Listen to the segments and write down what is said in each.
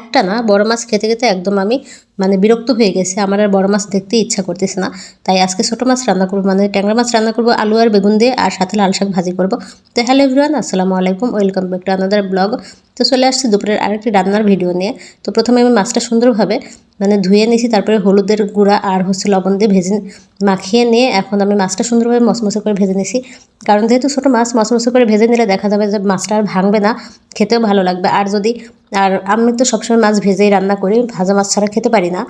একটা না, বড় মাছ খেতে খেতে একদম আমি মানে বিরক্ত হয়ে গেছে। আমার আর বড় মাছ দেখতে ইচ্ছা করতেছে না। তাই আজকে ছোটো মাছ রান্না করব মানে ট্যাংরা মাছ রান্না করব, আলু আর বেগুন দিয়ে, আর সাথে লাল শাক ভাজি করব। তো হ্যালো এভরিওয়ান, আসসালামু আলাইকুম, welcome back to another blog. তো চলে আসছি দুপুরের আরেকটি রান্নার ভিডিও নিয়ে। তো প্রথমে আমি মাছটা সুন্দরভাবে মানে ধুয়ে নিয়েছি, তারপরে হলুদের গুঁড়া আর হচ্ছে লবণ দিয়ে ভেজে মাখিয়ে নিয়ে এখন আমি মাছটা সুন্দরভাবে মচমচে করে ভেজে নিয়েছি। কারণ যেহেতু ছোটো মাছ মচমচে করে ভেজে নিলে দেখা যাবে যে মাছটা আর ভাঙবে না, খেতেও ভালো লাগবে। আর যদি আর আমি তো সবসময় মাছ ভেজেই রান্না করি, ভাজা মাছ ছাড়া খেতে পারি না।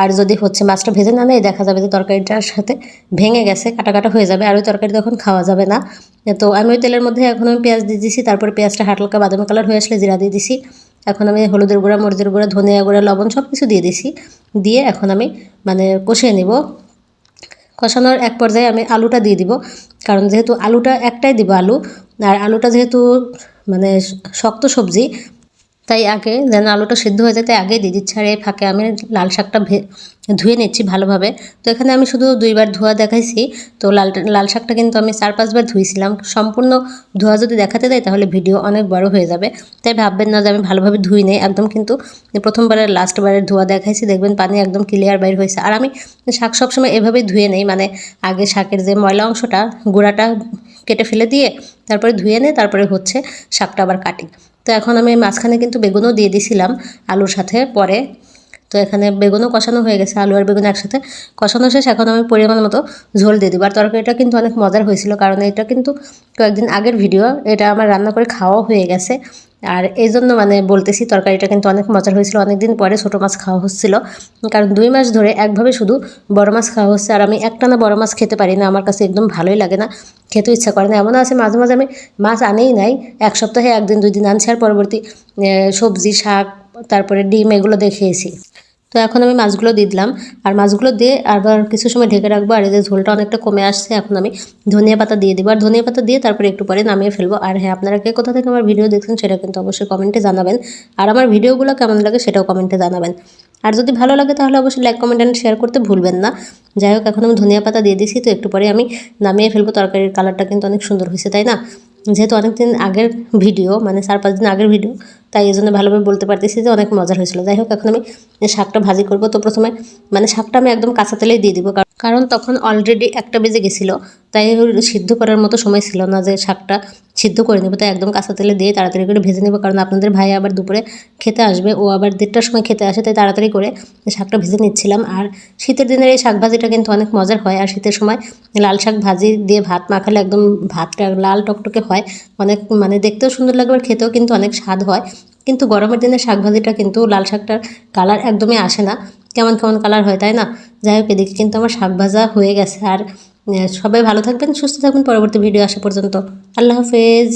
আর যদি হচ্ছে মাছটা ভেজে না নেয় দেখা যাবে যে তরকারিটার সাথে ভেঙে গেছে কাটা কাটা হয়ে যাবে, আর ওই তরকারি তখন খাওয়া যাবে না। তো আমি ওই তেলের মধ্যে এখন আমি পেঁয়াজ দিয়ে দিয়েছি তারপরে পেঁয়াজটা হালকা বাদামি কালার হয়ে আসলে জিরা দিয়ে দিছি। এখন আমি হলুদের গুঁড়া, মরিচের গুঁড়া, ধনিয়া গুঁড়া, লবণ সব কিছু দিয়ে দিছি। দিয়ে এখন আমি মানে কষিয়ে নিব। কষানোর এক পর্যায়ে আমি আলুটা দিয়ে দিব, কারণ যেহেতু আলুটা একটাই দিব আলু, আর আলুটা যেহেতু মানে শক্ত সবজি তাই আগে যেন আলুটা সিদ্ধ হয়ে যায়, তাই আগে আর এই ফাঁকে আমি লাল শাকটা ধুয়ে নিচ্ছি ভালোভাবে। তো এখানে আমি শুধু দুইবার ধোয়া দেখাইছি। তো লাল লাল শাকটা কিন্তু আমি চার পাঁচবার ধুয়েছিলাম সম্পূর্ণ ধোয়া যদি দেখাতে দেয়, তাহলে ভিডিও অনেক বড় হয়ে যাবে। তাই ভাববেন না যে আমি ভালোভাবে ধুই নেই। একদম কিন্তু প্রথমবারের, লাস্টবারের ধোয়া দেখাইছি। দেখবেন পানি একদম ক্লিয়ার বাইর হয়েছে। আর আমি শাক সবসময় এভাবেই ধুয়ে নেই। মানে আগে শাকের যে ময়লা অংশটা, গুঁড়াটা কেটে ফেলে দিয়ে তারপরে ধুয়ে নিয়ে তারপরে হচ্ছে শাকটা আবার কাটি তো এখন আমি মাঝখানে কিন্তু বেগুনও দিয়ে দিয়েছিলাম আলুর সাথে পরে। তো এখানে বেগুনও কষানো হয়ে গেছে, আলু আর বেগুন একসাথে। কষানো শেষ, এখন আমি পরিমাণ মতো ঝোল দিয়ে দিব। আর তরকারিটা কিন্তু অনেক মজার হয়েছিল, কারণ এটা কিন্তু কয়েকদিন আগের ভিডিও এটা আমার রান্না করে খাওয়াও হয়ে গেছে। আর এই জন্য মানে বলতেছি, তরকারিটা কিন্তু অনেক মজার হয়েছিল, অনেকদিন পরে ছোটো মাছ খাওয়া হচ্ছিল। কারণ দুই মাস ধরে একভাবে শুধু বড় মাছ খাওয়া হচ্ছে, আর আমি একটানা বড় মাছ খেতে পারি না, আমার কাছে একদম ভালোই লাগে না খেতে ইচ্ছা করে না। এমন আছে মাঝে মাঝে আমি মাছ আনেই নাই, এক সপ্তাহে একদিন দুই দিন আনছি, আর পরবর্তী সবজি, শাক, তারপরে ডিম এগুলো দেখেছি তো এখন আমি মাছগুলো দিয়ে দিলাম। আর মাছগুলো দিয়ে আবার কিছু সময় ঢেকে রাখব। আর যে ঝোলটা অনেকটা কমে আসছে, এখন আমি ধনিয়া পাতা দিয়ে দিব। আর ধনিয়া পাতা দিয়ে তারপরে একটু পরে নামিয়ে ফেলব। আর হ্যাঁ আপনারা কে কোথা থেকে আমার ভিডিও দেখছেন সেটা কিন্তু অবশ্যই কমেন্টে জানাবেন। আর আমার ভিডিওগুলো কেমন লাগে সেটাও কমেন্টে জানাবেন। আর যদি ভালো লাগে তাহলে অবশ্যই লাইক কমেন্ট অ্যান্ড শেয়ার করতে ভুলবেন না। যাই হোক, এখন আমি ধনিয়া পাতা দিয়ে দিছি। তো একটু পরে আমি নামিয়ে ফেলব। তরকারির কালারটা কিন্তু অনেক সুন্দর হয়েছে, তাই না? যেহেতু অনেক দিন আগের ভিডিও মানে চার পাঁচ দিন আগের ভিডিও, তাই এই জন্য ভালোভাবে বলতে পারতেছি যে অনেক মজার হয়েছিল। যাই হোক, এখন আমি শাকটা ভাজি করব, তো প্রথমে মানে শাকটা আমি একদম কাঁচা তেলেই দিয়ে দিব। কারণ তখন অলরেডি একটা বেজে গেছিল, তাই সিদ্ধ করার মতো সময় ছিল না যে শাকটা সিদ্ধ করে নেব, তাই একদম কাঁচা তেলে দিয়ে তাড়াতাড়ি করে ভেজে নেব। কারণ আপনাদের ভাই আবার দুপুরে খেতে আসবে, ও আবার দেড়টার সময় খেতে আসে, তাই তাড়াতাড়ি করে শাকটা ভেজে নিচ্ছিলাম। আর শীতের দিনের এই শাক ভাজিটা কিন্তু অনেক মজার হয়। আর শীতের সময় লাল শাক ভাজি দিয়ে ভাত মাখালে একদম ভাতটা লাল টকটকে হয়। অনেক মানে দেখতেও সুন্দর লাগবে আর খেতেও কিন্তু অনেক স্বাদ হয়। কিন্তু গরমের দিনে শাক ভাজিটা কিন্তু লাল শাকটার কালার একদমই আসে না। কেমন কেমন কালার হয় তাই না? যাই হোক, এদিকে কিন্তু আমার শাক ভাজা হয়ে গেছে। আর সবাই ভালো থাকবেন, সুস্থ থাকবেন। পরবর্তী ভিডিও আসা পর্যন্ত। আল্লাহ হাফেজ।